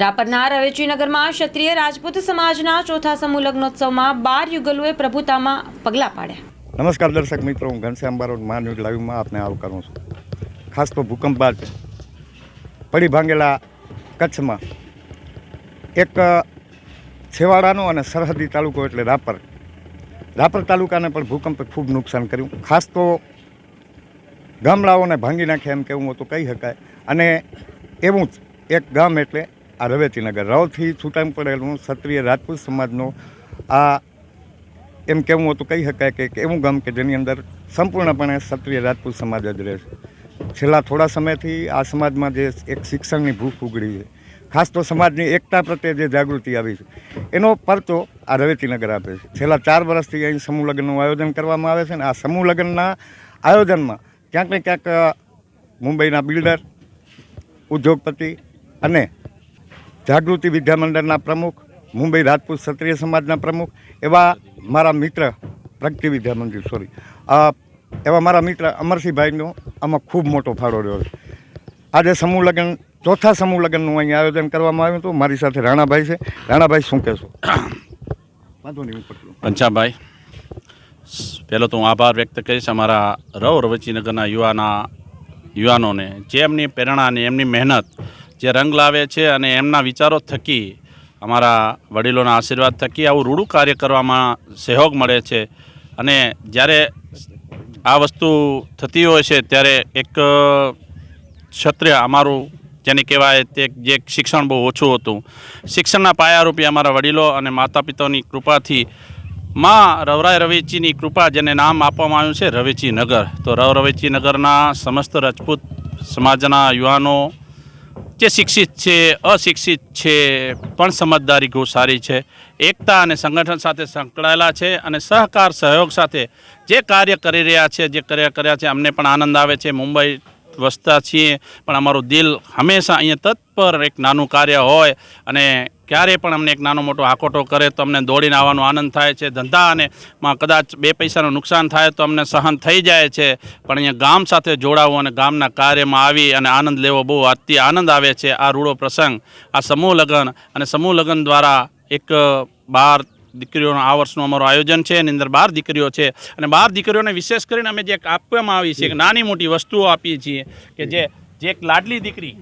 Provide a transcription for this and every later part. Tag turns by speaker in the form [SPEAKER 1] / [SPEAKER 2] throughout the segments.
[SPEAKER 1] રાપરના રવેચીનગરમાં ક્ષત્રિય રાજપૂત સમાજના ચોથા સમૂહ લગ્નોત્સવમાં બાર યુગલોએ પ્રભુતામાં પગલાં પાડ્યા.
[SPEAKER 2] નમસ્કાર દર્શક મિત્રો, હું ઘનશ્યામ બારોટ મા ન્યૂઝ લાઈવમાં આપને આવકારું છું. ખાસ તો ભૂકંપ બાદ પડી ભાંગેલા કચ્છમાં એક છેવાડાનો અને સરહદી તાલુકો એટલે રાપર. રાપર તાલુકાને પણ ભૂકંપે ખૂબ નુકસાન કર્યું. ખાસ તો ગામડાઓને ભાંગી નાખે એમ કહેવું હોય તો કહી શકાય. અને એવું જ એક ગામ એટલે આ રવેતીનગર રવથી છૂટાઈ પડેલું ક્ષત્રિય રાજપૂત સમાજનો આ એમ કહેવું હતું, કહી શકાય કે એવું ગામ કે જેની અંદર સંપૂર્ણપણે ક્ષત્રિય રાજપૂત સમાજ જ રહે છે. છેલ્લા થોડા સમયથી આ સમાજમાં જે એક શિક્ષણની ભૂખ ઉગડી છે, ખાસ તો સમાજની એકતા પ્રત્યે જે જાગૃતિ આવી છે, એનો પરચો આ રવેતીનગર આપે છે. છેલ્લા ચાર વર્ષથી અહીં સમૂહ લગ્નનું આયોજન કરવામાં આવે છે ને આ સમૂહ લગ્નના આયોજનમાં ક્યાંક ને ક્યાંક મુંબઈના બિલ્ડર, ઉદ્યોગપતિ અને જાગૃતિ વિદ્યામંડળના પ્રમુખ મુંબઈ રાજપૂત ક્ષત્રિય સમાજના પ્રમુખ એવા મારા મિત્ર પ્રગતિ વિદ્યામંદિર સોરી એવા મારા મિત્ર અમરસિંહભાઈનો આમાં ખૂબ મોટો ફાળો રહ્યો છે. આજે સમૂહ લગ્ન ચોથા સમૂહ લગ્નનું અહીં આયોજન કરવામાં આવ્યું હતું. મારી સાથે રાણાભાઈ છે. રાણાભાઈ શું કહેશો? વાંધો નહીં
[SPEAKER 3] પંચાભાઈ પહેલો તો હું આભાર વ્યક્ત કરીશ અમારા રવ રવચીનગરના યુવાના યુવાનોને જે એમની પ્રેરણા અને એમની મહેનત જે રંગ લાવે છે અને એમના વિચારો થકી, અમારા વડીલોના આશીર્વાદ થકી આવું રૂડું કાર્ય કરવામાં સહયોગ મળે છે. અને જ્યારે આ વસ્તુ થતી હોય છે, ત્યારે એક ક્ષત્રિય અમારું, જેને કહેવાય તે જે શિક્ષણ બહુ ઓછું હતું. શિક્ષણના પાયારૂપી અમારા વડીલો અને માતા પિતાની કૃપાથી માં રવરાય રવેચીની કૃપા, જેને નામ આપવામાં આવ્યું છે, રવેચી નગર. તો રવ રવેચી નગરના સમસ્ત રાજપૂત સમાજના યુવાનો જે શિક્ષિત છે, અશિક્ષિત છે, પણ સમજદારી બહુ સારી છે. એકતા અને સંગઠન સાથે સંકળાયેલા છે અને સહકાર, સહયોગ સાથે જે કાર્ય કરી રહ્યા છે, જે કાર્ય કર્યા છે, અમને પણ આનંદ આવે છે. મુંબઈ વસતા છીએ, પણ અમારું દિલ હંમેશા અહીંયા તત્પર એક નાનું કાર્ય હોય અને ક્યારેય પણ અમને એક નાનો મોટો આકોટો કરે તો અમને દોડીને આવવાનો આનંદ થાય છે. ધંધા અને માં કદાચ બે પૈસાનું નુકસાન થાય તો અમને સહન થઈ જાય છે, પણ અહીંયા ગામ સાથે જોડાવું અને ગામના કાર્યમાં આવી અને આનંદ લેવો બહુ અતિ આનંદ આવે છે આ રૂડો પ્રસંગ. આ સમૂહ લગ્ન અને સમૂહ લગ્ન દ્વારા એક બાર દીકરીઓનું આ વર્ષનું અમારું આયોજન છે એની અંદર બાર દીકરીઓ છે. અને બાર દીકરીઓને વિશેષ કરીને અમે જે આપવામાં આવી છે નાની મોટી વસ્તુઓ આપીએ છીએ કે જે જે એક લાડલી દીકરી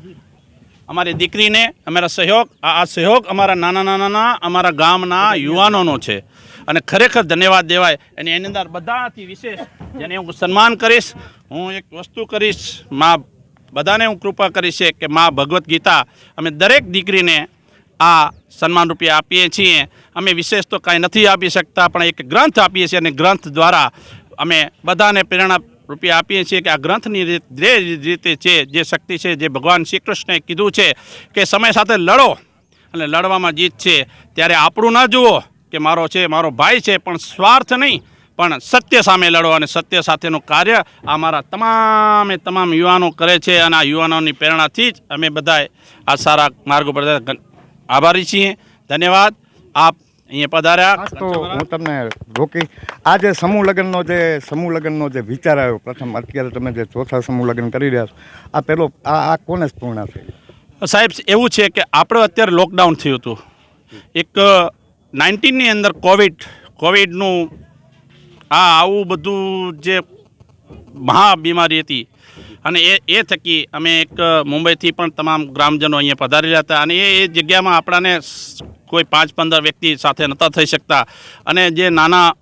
[SPEAKER 3] અમારી દીકરીને, અમારા સહયોગ, આ સહયોગ અમારા નાના નાના અમારા ગામના યુવાનોનો છે. અને ખરેખર ધન્યવાદ દેવાય. અને એની અંદર બધાથી વિશેષ જેને હું સન્માન કરીશ, હું એક વસ્તુ કરીશ, માં, બધાને હું કૃપા કરીશ કે માં ભગવદ્ ગીતા અમે દરેક દીકરીને આ સન્માન રૂપિયા આપીએ છીએ. અમે વિશેષ તો કાંઈ નથી આપી શકતા, પણ એક ગ્રંથ આપીએ છીએ અને ગ્રંથ દ્વારા અમે બધાને પ્રેરણા રૂપિયા આપીએ છીએ કે આ ગ્રંથની જે રીતે છે, જે શક્તિ છે, જે ભગવાન શ્રી કૃષ્ણએ કીધું છે કે સમય સાથે લડો અને લડવામાં જીત છે. ત્યારે આપણું ન જુઓ કે મારો છે, મારો ભાઈ છે, પણ સ્વાર્થ નહીં, પણ સત્ય સામે લડો અને સત્ય સાથેનું કાર્ય આ મારા તમામે તમામ યુવાનો કરે છે અને આ યુવાનોની પ્રેરણાથી જ અમે બધાએ આ સારા માર્ગો પર આભારી છીએ. ધન્યવાદ. આપ અહીંયા પધાર્યા.
[SPEAKER 2] તો હું તમને રોકી આ જે સમૂહ લગ્નનો જે સમૂહ લગ્નનો જે વિચાર આવ્યો પ્રથમ અત્યારે તમે જે ચોથા સમૂહ લગ્ન કરી રહ્યા છો આ પેલો આ આ કોને પૂર્ણ થઈ
[SPEAKER 3] સાહેબ એવું છે કે આપણે અત્યારે લોકડાઉન થયું હતું. એક નાઇન્ટીનની અંદર કોવિડ કોવિડનું આ આવું બધું જે મહા બીમારી હતી અને એ એ થકી અમે એક મુંબઈથી પણ તમામ ગ્રામજનો અહીંયા પધારી રહ્યા હતા અને એ એ જગ્યામાં આપણાને કોઈ પાંચ પંદર વ્યક્તિ સાથે નહોતા થઈ શકતા. અને જે નાના,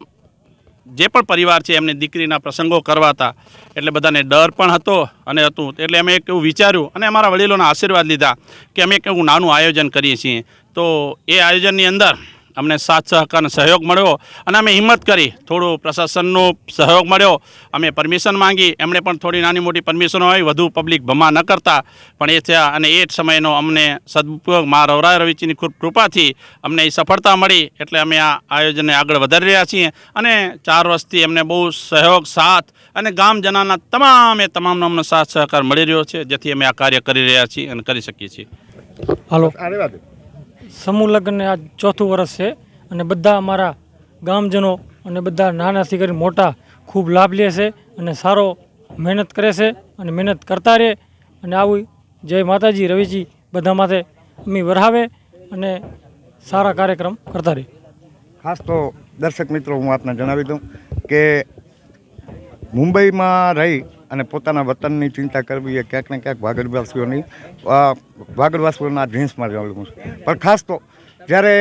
[SPEAKER 3] જે પણ પરિવાર છે એમની દીકરીના પ્રસંગો કરવાતા એટલે બધાને ડર પણ હતો અને હતું. એટલે અમે એક એવું વિચાર્યું અને અમારા વડીલોના આશીર્વાદ લીધા કે અમે એક નાનું આયોજન કરીએ છીએ. તો એ આયોજનની અંદર અમને સાથ સહકાર સહયોગ મળ્યો અને અમે હિંમત કરી થોડું પ્રશાસનનો સહયોગ મળ્યો. અમે પરમિશન માંગી. એમણે પણ થોડી નાની મોટી પરમિશનો આવી વધુ પબ્લિક ભમા ન કરતા. પણ એ થયા અને એ જ સમયનો અમને સદુપયોગ મા રવરાય રવિચીની કૃપાથી અમને એ સફળતા મળી. એટલે અમે આ આયોજનને આગળ વધારી રહ્યા છીએ અને ચાર વર્ષથી એમને બહુ સહયોગ સાથ અને ગામજનાના તમામે તમામનો અમને સાથ સહકાર મળી રહ્યો છે. જેથી અમે આ કાર્ય કરી રહ્યા છીએ અને કરી શકીએ છીએ.
[SPEAKER 4] હાલો. સમૂહ લગ્નને આ ચોથું વર્ષ છે અને બધા અમારા ગામજનો અને બધા નાનાથી કરી મોટા ખૂબ લાભ લે છે અને સારો મહેનત કરે છે અને મહેનત કરતા રહે અને આવી જય માતાજી, રવિજી બધા માથે અમી વરાવે અને સારા કાર્યક્રમ કરતા રહે
[SPEAKER 2] ખાસ તો દર્શક મિત્રો, હું આપને જણાવી દઉં કે મુંબઈમાં રહી અને પોતાના વતનની ચિંતા કરવી એ ક્યાંક ને ક્યાંક વાગડવાસીઓની વાગડવાસીઓના ડ્રીમ્સમાં રહેલું છે. પણ ખાસ તો જ્યારે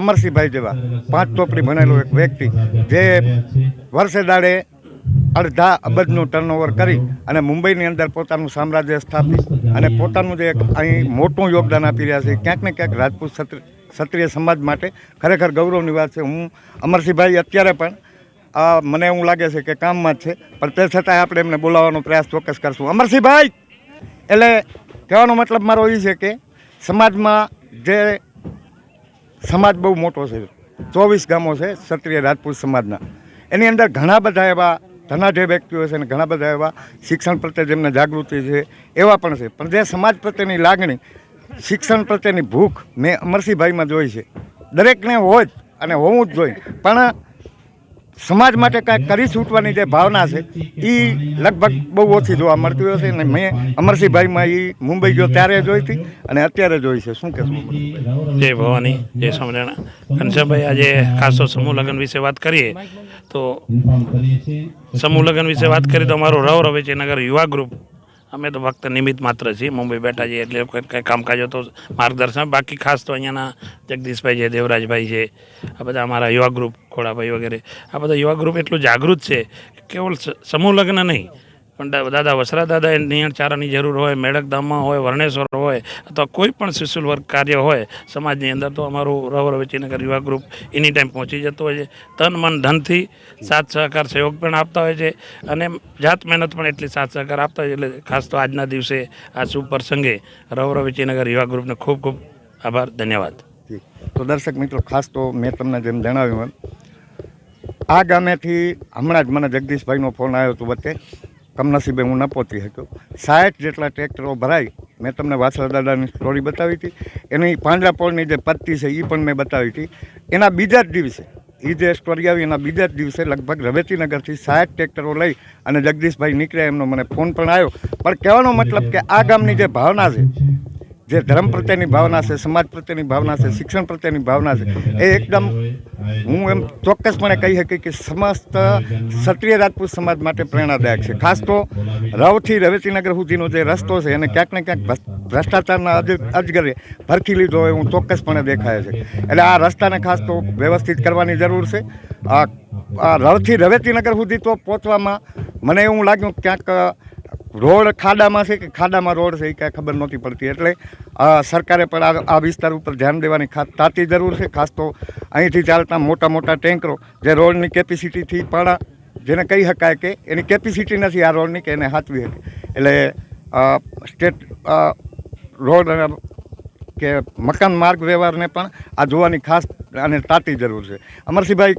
[SPEAKER 2] અમરસિંહભાઈ જેવા પાંચ ચોપડી ભણેલો એક વ્યક્તિ જે વર્ષે દાડે અડધા અબજનું ટર્નઓવર કરી અને મુંબઈની અંદર પોતાનું સામ્રાજ્ય સ્થાપી અને પોતાનું જે એક અહીં મોટું યોગદાન આપી રહ્યા છે, ક્યાંક ને ક્યાંક રાજપૂત ક્ષત્રિય સમાજ માટે ખરેખર ગૌરવની વાત છે. હું અમરસિંહભાઈ અત્યારે પણ આ મને એવું લાગે છે કે કામમાં જ છે, પણ તે છતાંય આપણે એમને બોલાવવાનો પ્રયાસ ચોક્કસ કરશું. અમરસિંહભાઈ, એટલે કહેવાનો મતલબ મારો એ છે કે સમાજમાં જે સમાજ બહુ મોટો છે, ચોવીસ ગામો છે, ક્ષત્રિય રાજપૂત સમાજના, એની અંદર ઘણા બધા એવા ધનાઢ્ય વ્યક્તિઓ છે અને ઘણા બધા એવા શિક્ષણ પ્રત્યે જેમને જાગૃતિ છે, એવા પણ છે. પણ જે સમાજ પ્રત્યેની લાગણી, શિક્ષણ પ્રત્યેની ભૂખ મેં અમરસિંહભાઈમાં જોઈ છે. દરેકને હોય જ અને હોવું જ જોઈએ. પણ સમાજ માટે કાંઈક કરી છૂટવાની જે ભાવના છે એ લગભગ બહુ ઓછી જોવા મળતી હોય છે. અને મેં અમરસિંહભાઈમાં એ મુંબઈ ગયો ત્યારે જોઈ હતી અને અત્યારે જોઈ છે. શું કહેશું?
[SPEAKER 5] જય ભવાની, જય સ્વામિનારાયણ. ઘનશ્યામભાઈ, આજે ખાસ તો સમૂહ લગ્ન વિશે વાત કરીએ, તો સમૂહ લગ્ન વિશે વાત કરીએ તો અમારું રવ રવેચીનગર યુવા ગ્રુપ. અમે તો ફક્ત નિમિત્ત માત્ર છીએ. મુંબઈ બેઠા છીએ એટલે કંઈ કામકાજ તો માર્ગદર્શન. બાકી ખાસ તો અહીંયાના જગદીશભાઈ છે, દેવરાજભાઈ છે, આ બધા અમારા યુવા ગ્રુપ. ખોડાભાઈ વગેરે. આ બધા યુવા ગ્રુપ એટલું જાગૃત છે કેવળ સમૂહ લગ્ન નહીં. પણ દાદા વસરા દાદા નિયણ ચારાની જરૂર હોય મેળકધામમાં હોય, વર્ણેશ્વર હોય, અથવા કોઈ પણ શિશુલ વર્ગ કાર્ય હોય, સમાજની અંદર તો અમારું રવ રવેચીનગર યુવા ગ્રુપ એની ટાઈમ પહોંચી જતો હોય છે. તન, મન, ધનથી સાથ સહકાર, સહયોગ પણ આપતા હોય છે અને જાત મહેનત પણ એટલી સાથ સહકાર આપતા હોય છે. એટલે ખાસ તો આજના દિવસે આ શુભ પ્રસંગે રવ રવેચીનગર યુવા ગ્રુપને ખૂબ ખૂબ આભાર, ધન્યવાદ.
[SPEAKER 2] તો દર્શક મિત્રો, ખાસ તો મેં તમને જેમ જણાવ્યું આ ગામેથી હમણાં જ મને જગદીશભાઈનો ફોન આવ્યો હતો વચ્ચે કમનસીબે હું ન પહોંચી શક્યો સાઠ જેટલા ટ્રેક્ટરો ભરાઈ, મેં તમને વાસળા દાદાની સ્ટોરી બતાવી હતી. એની પાંજરાપોળની જે પત્તી છે એ પણ મેં બતાવી હતી. એના બીજા જ દિવસે એ જે સ્ટોરી આવી એના બીજા જ દિવસે લગભગ રવેતીનગરથી સાઠ ટ્રેક્ટરો લઈ અને જગદીશભાઈ નીકળ્યા એમનો મને ફોન પણ આવ્યો. પણ કહેવાનો મતલબ કે આ ગામની જે ભાવના છે જે ધર્મ પ્રત્યેની ભાવના છે, સમાજ પ્રત્યેની ભાવના છે, શિક્ષણ પ્રત્યેની ભાવના છે, એ એકદમ હું એમ ચોક્કસપણે કહી શકી કે સમસ્ત ક્ષત્રિય રાજપૂત સમાજ માટે પ્રેરણાદાયક છે. ખાસ તો રવથી રવેતીનગર સુધીનો જે રસ્તો છે, એને ક્યાંક ને ક્યાંક ભ્રષ્ટ- ભ્રષ્ટાચારના અજગરે ભરખી લીધો હોય એવું ચોક્કસપણે દેખાય છે. એટલે આ રસ્તાને ખાસ તો વ્યવસ્થિત કરવાની જરૂર છે. આ રવથી રવેતીનગર સુધી તો પહોંચવામાં મને એવું લાગ્યું ક્યાંક રોડ ખાડામાં છે કે ખાડામાં રોડ છે એ કાંઈ ખબર નહોતી પડતી. એટલે સરકારે પણ આ વિસ્તાર ઉપર ધ્યાન દેવાની તાતી જરૂર છે. ખાસ તો અહીંથી ચાલતા મોટા મોટા ટેન્કરો જે રોડની કેપેસિટીથી પણ જેને કહી શકાય કે એની કેપેસિટી નથી આ રોડની કે એને સાચવી શકે એટલે સ્ટેટ રોડ કે મકાન માર્ગ વ્યવહારને પણ આ જોવાની ખાસ અને તાતી જરૂર છે. અમરસિંહભાઈ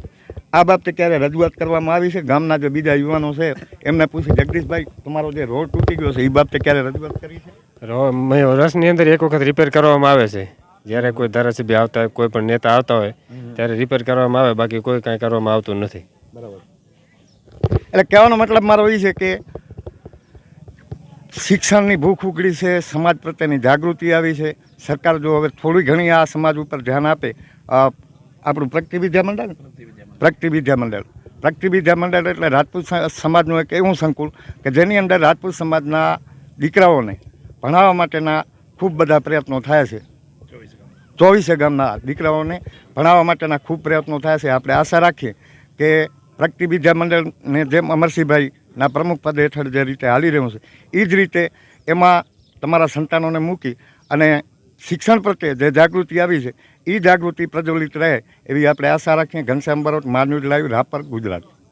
[SPEAKER 2] આ બાબતે ક્યારે રજૂઆત કરવામાં આવી છે? ગામના જે બીજા યુવાનો છે એમને પૂછી જગદીશભાઈ તમારો જે રોડ તૂટી ગયો છે એ બાબતે ક્યારે રજૂઆત કરી છે?
[SPEAKER 6] રો- મ- વર્ષની અંદર એક વખત રિપેર કરવામાં આવે છે. જ્યારે કોઈ ધારાસભ્ય આવતા હોય કોઈ પણ નેતા આવતા હોય ત્યારે રિપેર કરવામાં આવે બાકી કોઈ કાંઈ કરવામાં આવતું નથી. બરાબર.
[SPEAKER 2] એટલે કહેવાનો મતલબ મારો એ છે કે શિક્ષણની ભૂખ ઉગડી છે સમાજ પ્રત્યેની જાગૃતિ આવી છે. સરકાર જો હવે થોડી ઘણી આ સમાજ ઉપર ધ્યાન આપે આપણું પ્રગતિ વિદ્યા મંડળ? પ્રગતિ વિદ્યા મંડળ. પ્રગતિ વિદ્યા મંડળ એટલે રાજપૂત સમાજનું એક એવું સંકુલ કે જેની અંદર રાજપૂત સમાજના દીકરાઓને ભણાવવા માટેના ખૂબ બધા પ્રયત્નો થાય છે. ચોવીસે ગામના દીકરાઓને ભણાવવા માટેના ખૂબ પ્રયત્નો થાય છે. આપણે આશા રાખીએ કે પ્રગતિ વિદ્યા મંડળને જેમ અમરસિંહભાઈના પ્રમુખ પદ હેઠળ જે રીતે હાલી રહ્યું છે એ જ રીતે એમાં તમારા સંતાનોને મૂકી અને શિક્ષણ પ્રત્યે જે જાગૃતિ આવી છે એ જાગૃતિ પ્રજ્વલિત રહે એવી આપણે આશા રાખીએ. ઘનશ્યામ બરોટ માન્યુજ લાઈવ, રાપર, ગુજરાત.